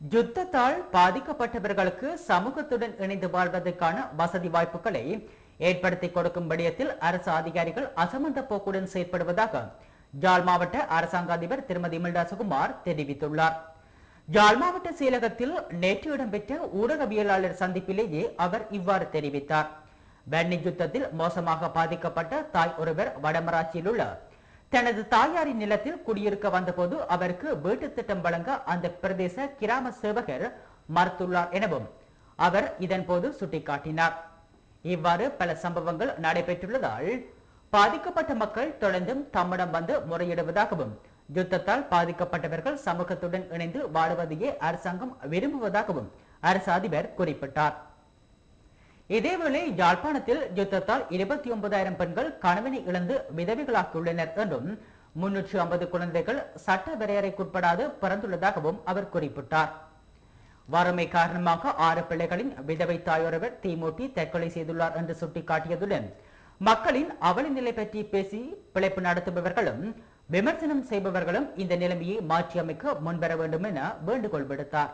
யுத்தத்தால் பாதிக்கப்பட்டவர்களுக்கு சமூகத்துடன் இணைந்து வாழ்வதற்கான வசதி வாய்ப்புகளை ஏற்படுத்தி கொடுக்கும் விடயத்தில் அரசு அதிகாரிகள் அசமந்த போக்குடன் செயற்படுவதாக ஜாழ் மாவட்ட அரசாங்க அதிபர் திருமதி மில்டா சுகுமார் தெரிவித்துள்ளார். ஜாழ் மாவட்ட செயலகத்தில் நேற்று இடம்பெற்ற ஊடகவியலாளர் சந்திப்பிலேயே அவர் இவ்வாறு தெரிவித்தார். வன்னி யுத்தத்தில் மோசமாக பாதிக்கப்பட்ட தாய் ஒருவர் வடமராட்சியில் உள்ள தனது தாயாரின் நிலத்தில் குடியிருக்க வந்தபோது அவருக்கு வீட்டு திட்டம் வழங்க அந்த பிரதேச கிராம சேவகர் மறுத்துள்ளார் எனவும் அவர் இதன்போது சுட்டிக்காட்டினார். இவ்வாறு பல சம்பவங்கள் நடைபெற்றுள்ளதால் பாதிக்கப்பட்ட மக்கள் தொடர்ந்தும் தம்மிடம் வந்து முறையிடுவதாகவும் யுத்தத்தால் பாதிக்கப்பட்டவர்கள் சமூகத்துடன் இணைந்து வாழுவதையே அரசாங்கம் விரும்புவதாகவும் அரசு அதிபர் குறிப்பிட்டார். இதேவேளை யாழ்ப்பாணத்தில் யுத்தத்தால் இருபத்தி ஒன்பதாயிரம் பெண்கள் கணவனை இழந்து விதவிகளாக்கியுள்ளனர் என்றும் முன்னூற்று ஐம்பது குழந்தைகள் சட்ட வரையறைக்குட்படாது பிறந்துள்ளதாகவும் அவர் குறிப்பிட்டார். வறுமை காரணமாக ஆறு பிள்ளைகளின் விதவை தாயொருவர் தீமூட்டி தற்கொலை செய்துள்ளார் என்று சுட்டிக்காட்டியதுடன் மக்களின் அவல நிலை பற்றி பேசி பிழைப்பு நடத்துபவர்களும் விமர்சனம் செய்பவர்களும் இந்த நிலைமையை மாற்றியமைக்க முன்வர வேண்டும் என வேண்டுகோள் விடுத்தார்.